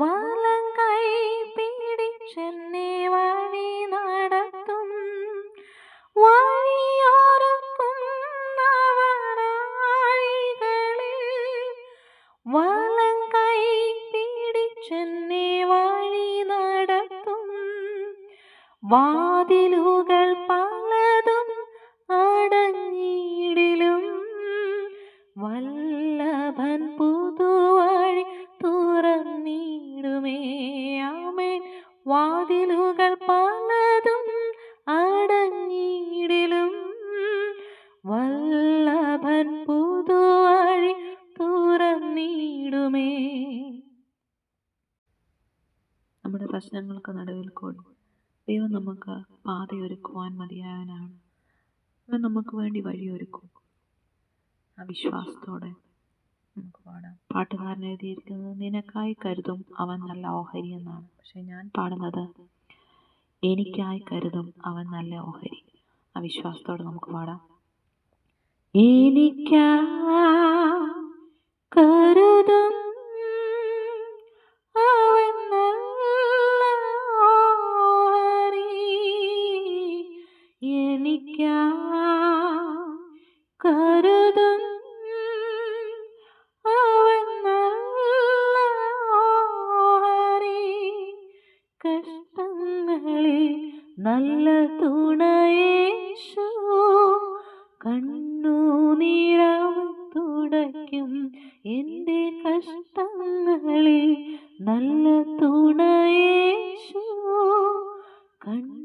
വലം കൈ പിടിച്ചെന്നെ വഴി നടത്തും. വഴിയോരക്കും നവനാഴികളിൽ വലം കൈ പിടിച്ചെന്നെ വഴി നടത്തും. വാതിലുകൾ പലതും അടഞ്ഞിടിലും. വല്ലഭൻ പുതു വാതിലുകൾ പലതും അടഞ്ഞിടിലും. വല്ലഭൻ പുതുവഴി തുറന്നിടുമേ. നമ്മുടെ പ്രശ്നങ്ങൾക്ക് നടുവിൽ കൊടു ദൈവം നമുക്ക് പാതയൊരുക്കുവാൻ മതിയായവനാണ്. അവൻ നമുക്ക് വേണ്ടി വഴിയൊരുക്കും ആ വിശ്വാസത്തോടെ പാട്ടുകാരൻ എഴുതിയിരിക്കുന്നത് നിനക്കായി കരുതും അവൻ നല്ല ഓഹരി എന്നാണ്. പക്ഷെ ഞാൻ പാടുന്നത് എനിക്കായി കരുതും അവൻ നല്ല ഓഹരി. അവിശ്വാസത്തോടെ വിശ്വാസത്തോടെ നമുക്ക് പാടാം. എനിക്കാ നല്ല തുണയേശോ കണ്ണു നീരം തുടയ്ക്കും. എന്റെ കഷ്ടങ്ങളിൽ നല്ല തുണയേശോ കണ്ണു